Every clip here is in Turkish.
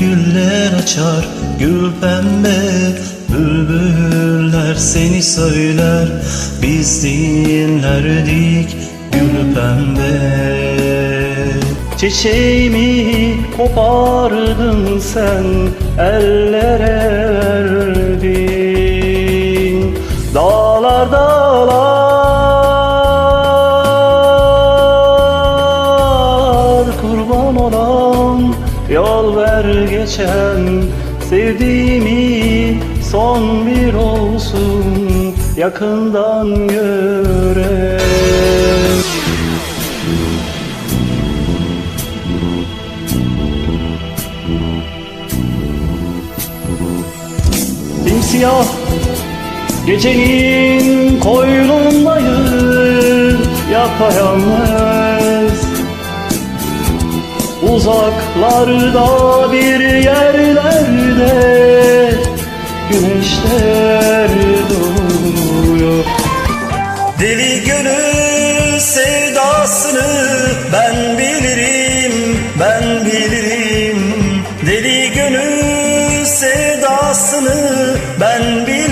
güller açar Gül pembe bülbüller seni söyler. Biz dinlerdik gül pembe. Çiçeğimi kopardın sen ellere Yol ver geçen sevdiğimi son bir olsun yakından gören Simsiyah gecenin koynundayım yapayalnız Uzaklarda bir yerlerde güneşler doğuyor. Deli gönül sevdasını ben bilirim, ben bilirim. Deli gönül sevdasını ben bilirim,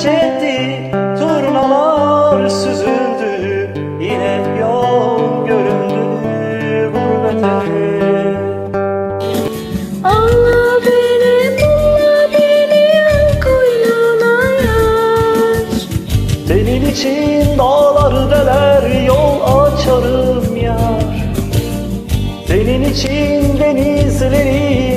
Göç etti turnalar süzüldü Yine yol göründü gurbete Allah beni, bulla beni koynuna yar. Senin için dağlar deler yol açarım yar Senin için denizleri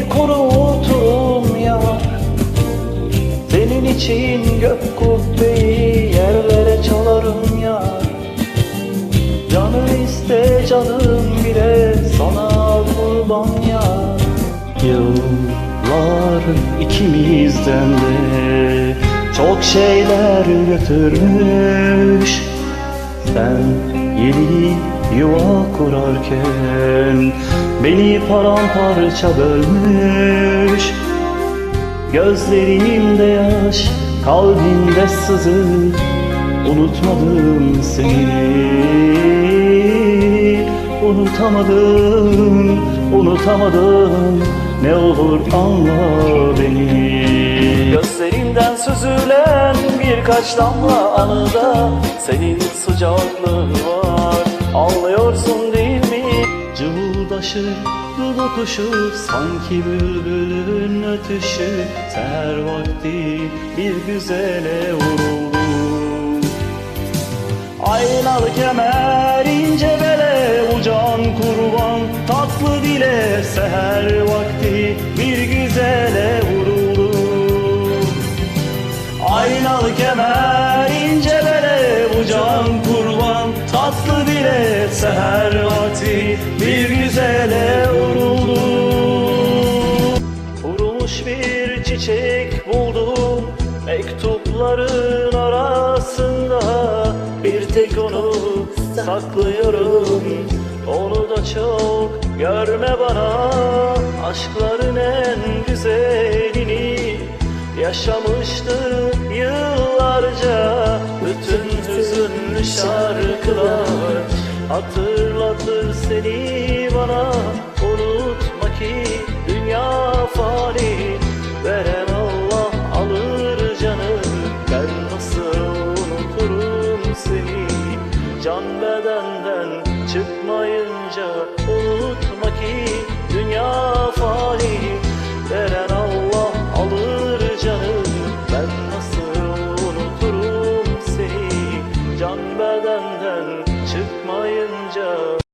canım bile sana kurban yar Yıllar ikimizden de çok şeyler götürmüş Sen yeni yuva kurarken beni paramparça bölmüş. Gözlerimde yaş, kalbimde sızı Unutmadım seni Unutamadım, unutamadım Ne olur anla beni. Gözlerimden süzülen birkaç damla anıda Senin sıcaklığın var. Anlıyorsun değil mi? Cıvıldaşır dudu kuşu Sanki bülbülün ötüşü. Seher vakti bir güzele vuruldu. Aynalı kemer ince seher vakti bir güzele vuruldu Aynalı kemer ince bele ucan kurban Tatlı dile seher vakti bir güzele vuruldu Kurumuş bir çiçek buldum Mektupların arasında. Bir tek onu saklıyorum Onu da çok görme bana Aşkların en güzelini Yaşamıştım yıllarca. Bütün hüzünlü şarkılar Hatırlatır seni bana bedenden çıkmayınca unutma ki dünya fani veren